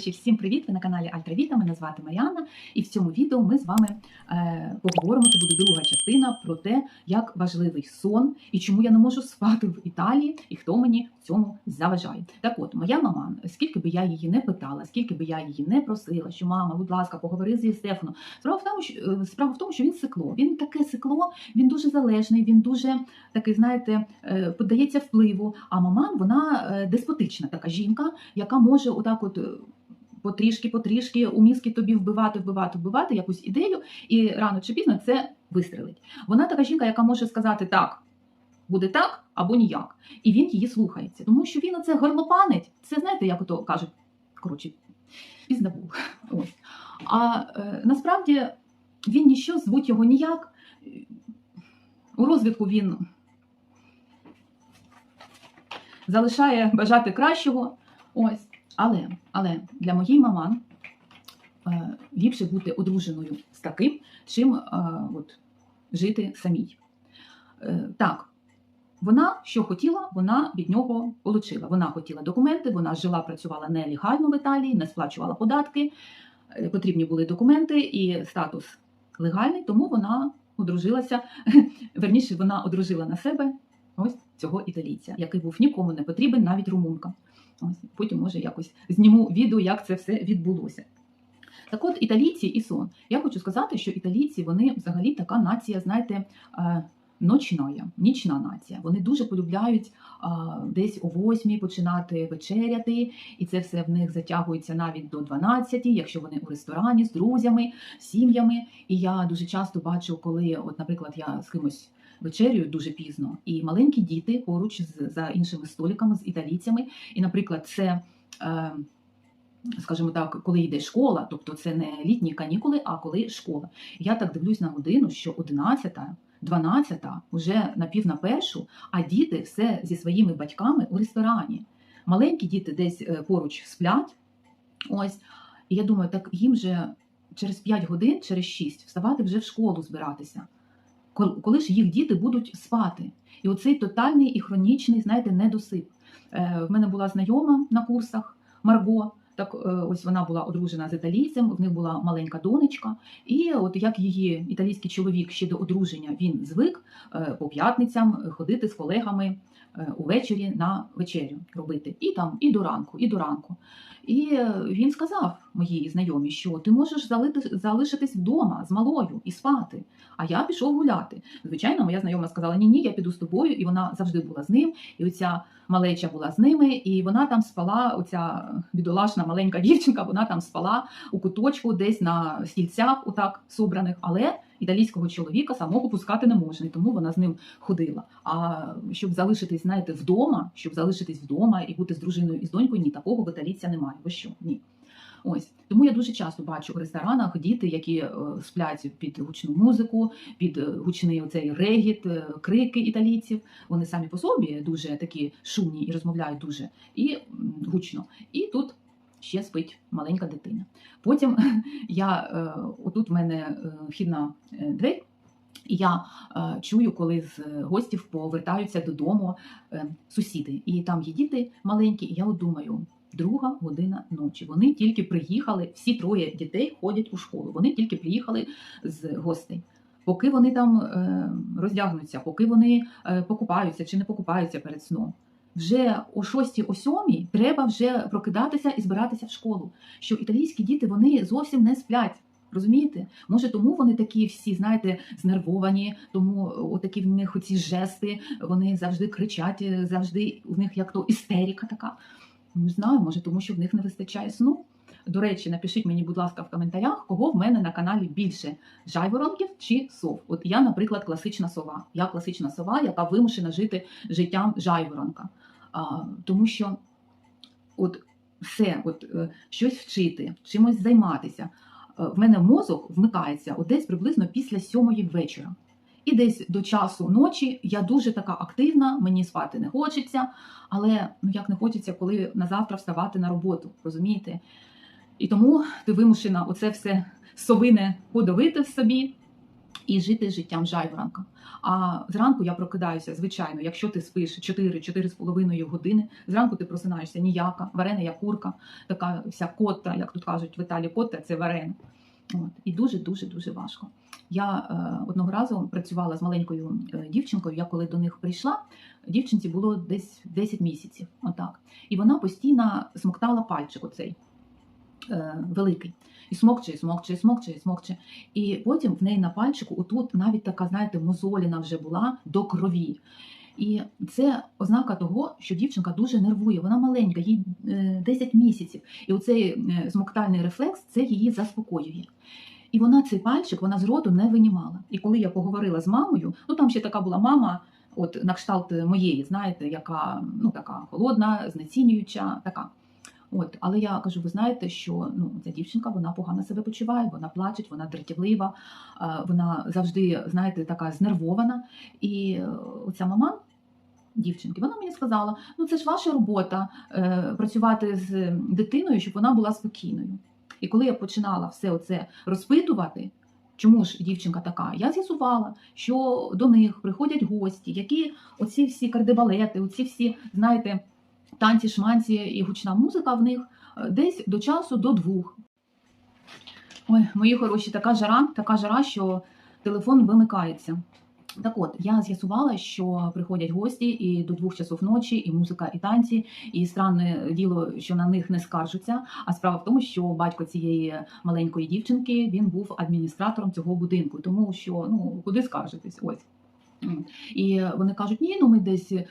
Любощі, всім привіт! Ви на каналі Альтравіта. Мене звати Маріанна, і в цьому відео ми з вами е, поговоримо. Це буде друга частина про те, як важливий сон і чому я не можу спати в Італії, і хто мені в цьому заважає. Так от, моя мама, скільки би я її не питала, скільки би я її не просила, що мама, будь ласка, поговори зі Стефаном. Справа в тому, що е, справа в тому, що він сикло. Він таке сикло, він дуже залежний, він дуже такий, знаєте, е, піддається впливу. А маман вона деспотична така жінка, яка може отак, от. Потрішки, потрішки у мізки тобі вбивати, вбивати, вбивати якусь ідею, і рано чи пізно це вистрелить. Вона така жінка, яка може сказати так, буде так або ніяк. І він її слухається, тому що він оце горлопанить. Це знаєте, як ото кажуть, коротше, пізно був. А е, насправді він ніщо, звуть його ніяк. У розвитку він залишає бажати кращого. Ось. Але, але для моєї маман е, ліпше бути одруженою з таким, чим е, от, жити самій. Е, так, вона що хотіла, вона від нього отримала. Вона хотіла документи, вона жила, працювала нелегально в Італії, не сплачувала податки, е, потрібні були документи і статус легальний, тому вона одружилася, верніше, вона одружила на себе ось цього італійця, який був нікому не потрібен, навіть румунка. Потім, може, якось зніму відео, як це все відбулося. Так от, італійці і сон. Я хочу сказати, що італійці вони взагалі така нація, знаєте, е, ночна, нічна нація. Вони дуже полюбляють десь о восьмій починати вечеряти, і це все в них затягується навіть до 12, якщо вони у ресторані з друзями, сім'ями. І я дуже часто бачу, коли, от, наприклад, я з кимось. Вечерюю дуже пізно, і маленькі діти поруч з за іншими столиками з італійцями. І, наприклад, це, е, скажімо так, коли йде школа, тобто це не літні канікули, а коли школа. Я так дивлюсь на годину, що 11-та, 12-та, вже на пів на першу, а діти все зі своїми батьками у ресторані. Маленькі діти десь е, поруч сплять. Ось, і я думаю, так їм же через 5 годин, через 6 вставати вже в школу збиратися. Кол- Коли ж їх діти будуть спати? І оцей тотальний і хронічний, знаєте, недосип. Е, В мене була знайома на курсах Марго. Так, е, ось вона була одружена з італійцем, в них була маленька донечка. І от як її італійський чоловік ще до одруження він звик е, по п'ятницям ходити з колегами увечері на вечерю робити. І там, і до ранку, і до ранку. І е, він сказав моїй знайомій, що ти можеш залишитись вдома з малою і спати. А я пішов гуляти. Звичайно, моя знайома сказала: Ні, ні, я піду з тобою, і вона завжди була з ним. І оця малеча була з ними, і вона там спала. Оця бідолашна маленька дівчинка, вона там спала у куточку, десь на стільцях, отак собраних. Але італійського чоловіка самого пускати не можна, і тому вона з ним ходила. А щоб залишитись, знаєте, вдома, щоб залишитись вдома і бути з дружиною і з донькою, ні, такого в італійця немає. Ви що? Ні. Ось тому я дуже часто бачу в ресторанах діти, які е, сплять під гучну музику, під е, гучний оцей регіт, е, крики італійців. Вони самі по собі дуже такі шумні і розмовляють дуже і гучно. І тут ще спить маленька дитина. Потім я е, отут в мене е, вхідна е, двері. І я чую, коли з гостів повертаються додому сусіди, і там є діти маленькі, і я думаю, друга година ночі. Вони тільки приїхали, всі троє дітей ходять у школу. Вони тільки приїхали з гостей. Поки вони там роздягнуться, поки вони покупаються чи не покупаються перед сном. Вже о 6 о 7 треба вже прокидатися і збиратися в школу. Що італійські діти вони зовсім не сплять. Розумієте? Може, тому вони такі всі, знаєте, знервовані, тому отакі в них оці жести, вони завжди кричать, завжди у них як то істерика така. Не знаю, може, тому що в них не вистачає сну. До речі, напишіть мені, будь ласка, в коментарях, кого в мене на каналі більше жайворонків чи сов. От я, наприклад, класична сова. Я класична сова, яка вимушена жити життям жайворонка. А, тому що от все, от е, щось вчити, чимось займатися. Е, В мене мозок вмикається от десь приблизно після сьомої вечора. І десь до часу ночі я дуже така активна, мені спати не хочеться, але ну як не хочеться, коли на завтра вставати на роботу, розумієте? І тому ти вимушена оце все совине подавити в собі, і жити життям жайворонка. А зранку я прокидаюся, звичайно, якщо ти спиш 4-4,5 години, зранку ти просинаєшся ніяка, варена як курка, така вся котта, як тут кажуть в Італії, котта це варена. От. І дуже-дуже дуже важко. Я е, одного разу працювала з маленькою е, дівчинкою. Я коли до них прийшла, дівчинці було десь 10 місяців. Отак. І вона постійно смоктала пальчик оцей великий. І смокче, і смокче, і смокче, і смокче. І потім в неї на пальчику, отут навіть така, знаєте, мозоліна вже була до крові. І це ознака того, що дівчинка дуже нервує, вона маленька, їй е, 10 місяців. І оцей е, смоктальний рефлекс це її заспокоює. І вона цей пальчик вона з роту не винімала. І коли я поговорила з мамою, ну там ще така була мама, от на кшталт моєї, знаєте, яка ну така холодна, знецінююча, така. От, але я кажу, ви знаєте, що ну ця дівчинка вона погано себе почуває, вона плаче, вона дратівлива, е, вона завжди, знаєте, така знервована. І е, оця мама дівчинки, вона мені сказала: ну це ж ваша робота е, працювати з дитиною, щоб вона була спокійною. І коли я починала все оце розпитувати, чому ж дівчинка така, я з'ясувала, що до них приходять гості, які оці всі кардебалети, оці всі, знаєте, танці, шманці і гучна музика в них е, десь до часу до двох. Ой, мої хороші, така жара, така жара, що телефон вимикається. Так от, я з'ясувала, що приходять гості і до двох часов ночі, і музика, і танці, і странне діло, що на них не скаржуться. А справа в тому, що батько цієї маленької дівчинки він був адміністратором цього будинку, тому що ну куди скаржитись? Ось. І вони кажуть, ні, ну ми десь е,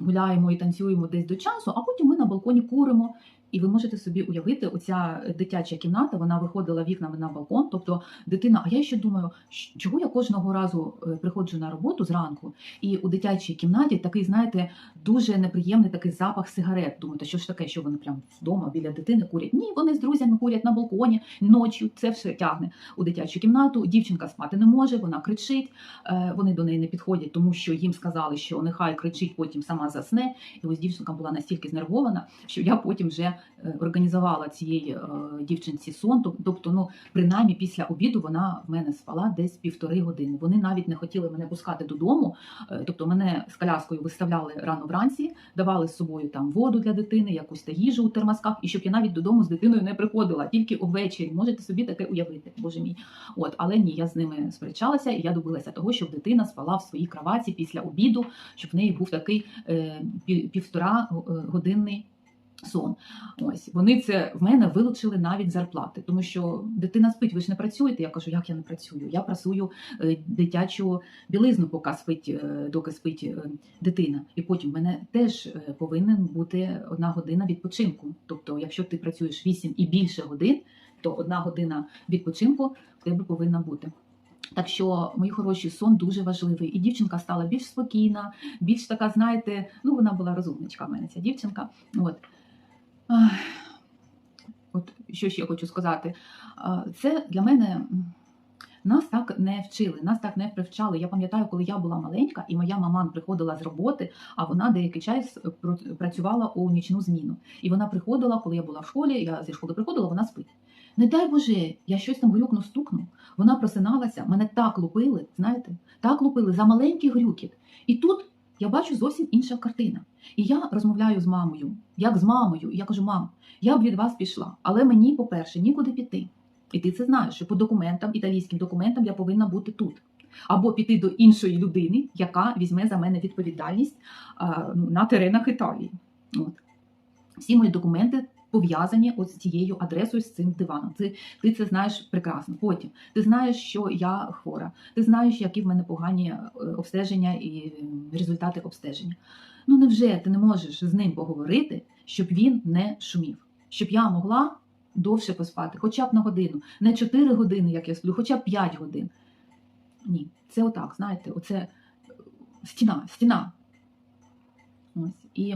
гуляємо і танцюємо десь до часу, а потім ми на балконі куримо. І ви можете собі уявити, оця дитяча кімната, вона виходила вікнами на балкон. Тобто дитина, а я ще думаю, чого я кожного разу е, приходжу на роботу зранку, і у дитячій кімнаті такий, знаєте, дуже неприємний такий запах сигарет. Думаєте, що ж таке, що вони прямо вдома біля дитини курять? Ні, вони з друзями курять на балконі ночі. Це все тягне у дитячу кімнату. Дівчинка спати не може, вона кричить. е, Вони до неї не підходять, тому що їм сказали, що нехай кричить, потім сама засне. І ось дівчинка була настільки знервована, що я потім вже е, організувала цієї е, дівчинці сон. Тобто, ну принаймні після обіду вона в мене спала десь півтори години. Вони навіть не хотіли мене пускати додому. Е, Тобто мене з коляскою виставляли рано вранці, давали з собою там воду для дитини, якусь та їжу у термосках, і щоб я навіть додому з дитиною не приходила, тільки увечері. Можете собі таке уявити, боже мій. От, але ні, я з ними сперечалася, і я добилася того, щоб дитина спала в своїй кроваті після обіду, щоб в неї був такий е, пів- півтора е, годинний сон. Ось вони це в мене вилучили навіть зарплати, тому що дитина спить. Ви ж не працюєте. Я кажу, як я не працюю? Я працюю е, дитячу білизну, поки спить, е, доки спить е, дитина. І потім в мене теж повинен бути одна година відпочинку. Тобто, якщо ти працюєш 8 і більше годин, то одна година відпочинку в тебе повинна бути. Так що, мої хороші, сон дуже важливий. І дівчинка стала більш спокійна, більш така, знаєте, ну вона була розумничка в мене, ця дівчинка. От. От що ще хочу сказати. Це для мене нас так не вчили, нас так не привчали. Я пам'ятаю, коли я була маленька, і моя маман приходила з роботи, а вона деякий час працювала у нічну зміну. І вона приходила, коли я була в школі, я зі школи приходила, вона спить. Не дай Боже, я щось там грюкну, стукну. Вона просиналася, мене так лупили, знаєте, так лупили за маленький грюкіт. І тут я бачу зовсім інша картина. І я розмовляю з мамою, як з мамою. Я кажу: мам, я б від вас пішла, але мені, по-перше, нікуди піти. І ти це знаєш, що по документам, італійським документам я повинна бути тут. Або піти до іншої людини, яка візьме за мене відповідальність а, ну, на теренах Італії. От. Всі мої документи пов'язані з цією адресою, з цим диваном. Ти, ти це знаєш прекрасно. Потім ти знаєш, що я хвора, ти знаєш, які в мене погані е, обстеження і результати обстеження. Ну невже ти не можеш з ним поговорити, щоб він не шумів, щоб я могла довше поспати, хоча б на годину, не 4 години, як я сплю, хоча б 5 годин. Ні, це отак, знаєте, оце е, стіна, стіна. Ось. І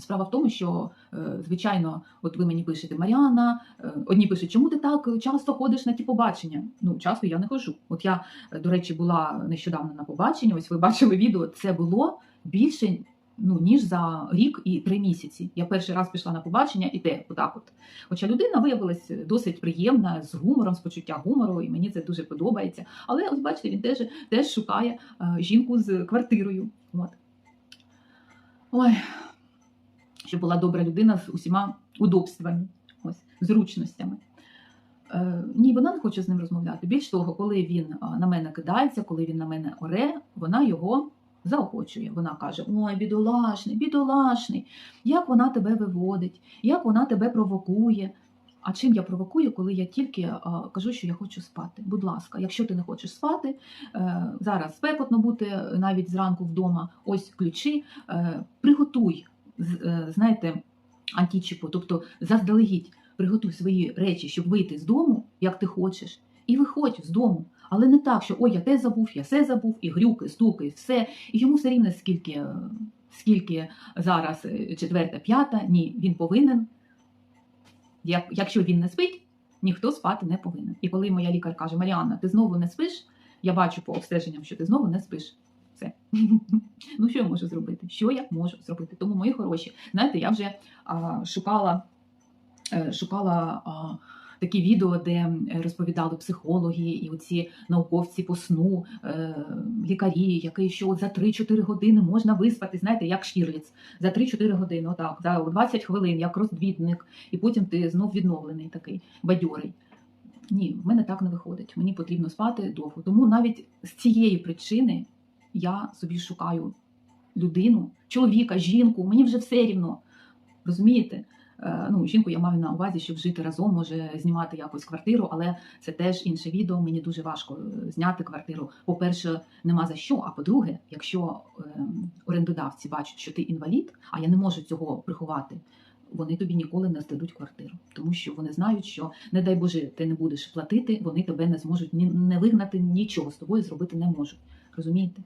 справа в тому, що, е, звичайно, от ви мені пишете Маріана, е, одні пишуть, чому ти так часто ходиш на ті побачення? Ну, часто я не ходжу. От я, е, до речі, була нещодавно на побаченні, ось ви бачили відео, це було більше ну, ніж за рік і три місяці. Я перший раз пішла на побачення і те, отак от. Хоча людина виявилась досить приємна, з гумором, з почуття гумору, і мені це дуже подобається. Але ось бачите, він теж, теж шукає жінку з квартирою. От. Ой, щоб була добра людина з усіма удобствами, ось, зручностями. Е, ні, вона не хоче з ним розмовляти. Більш того, коли він на мене кидається, коли він на мене оре, вона його заохочує. Вона каже: Ой, бідолашний, бідолашний, як вона тебе виводить, як вона тебе провокує. А чим я провокую, коли я тільки а, кажу, що я хочу спати? Будь ласка, якщо ти не хочеш спати, е, зараз спекотно бути навіть зранку вдома, ось ключі, е, приготуй, знаєте, антічіпу, тобто заздалегідь приготуй свої речі, щоб вийти з дому, як ти хочеш, і виходь з дому. Але не так, що ой, я те забув, я все забув, і грюки, стуки, і все. І йому все рівно скільки, е, скільки зараз е, четверта, п'ята, ні, він повинен. Як, якщо він не спить, ніхто спати не повинен. І коли моя лікар каже, Маріанна, ти знову не спиш, я бачу по обстеженням, що ти знову не спиш. Ну, що я можу зробити? Що я можу зробити? Тому, мої хороші, знаєте, я вже а, шукала е, шукала а, такі відео, де розповідали психологи і оці науковці по сну, е, лікарі, які що за 3-4 години можна виспати, знаєте, як Штірліц, за 3-4 години, отак, за 20 хвилин, як розвідник, і потім ти знов відновлений такий бадьорий. Ні, в мене так не виходить. Мені потрібно спати довго. Тому навіть з цієї причини я собі шукаю людину, чоловіка, жінку, мені вже все рівно. Розумієте? Е, Ну, жінку я маю на увазі, щоб жити разом, може знімати якось квартиру, але це теж інше відео. Мені дуже важко е, зняти квартиру. По-перше, нема за що. А по-друге, якщо е, орендодавці бачать, що ти інвалід, а я не можу цього приховати, вони тобі ніколи не здадуть квартиру, тому що вони знають, що не дай Боже, ти не будеш платити, вони тебе не зможуть ні не вигнати, нічого з тобою зробити не можуть. Розумієте?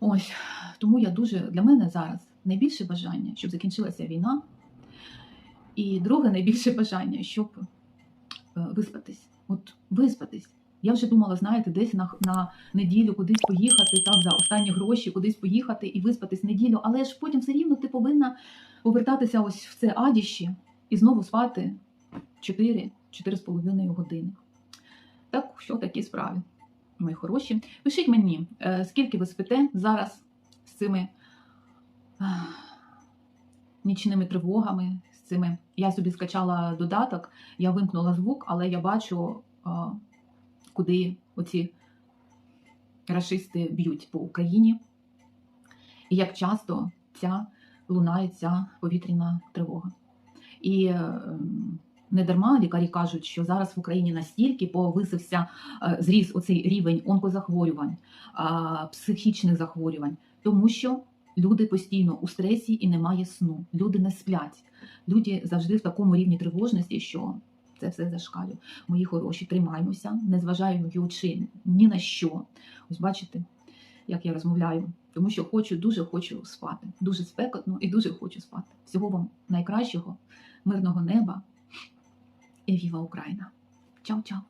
Ось тому я дуже для мене зараз найбільше бажання, щоб закінчилася війна. І друге найбільше бажання, щоб е, виспатись. От виспатись. Я вже думала, знаєте, десь на, на неділю кудись поїхати, там за останні гроші кудись поїхати і виспатись неділю, але ж потім все рівно ти повинна повертатися ось в це адіще і знову спати 4-4,5 години. Так, що такі справи, мої хороші. Пишіть мені, е, скільки ви спите зараз з цими нічними тривогами, з цими. Я собі скачала додаток, я вимкнула звук, але я бачу, куди оці рашисти б'ють по Україні. І як часто ця лунає ця повітряна тривога. І е, не дарма лікарі кажуть, що зараз в Україні настільки повисився, е, зріс оцей рівень онкозахворювань, психічних захворювань, тому що люди постійно у стресі і немає сну. Люди не сплять. Люди завжди в такому рівні тривожності, що це все зашкалює. Мої хороші, тримаймося, не зважаючи ні на що. Ось бачите, як я розмовляю, тому що хочу, дуже хочу спати. Дуже спекотно і дуже хочу спати. Всього вам найкращого, мирного неба і віва Україна. Чао-чао!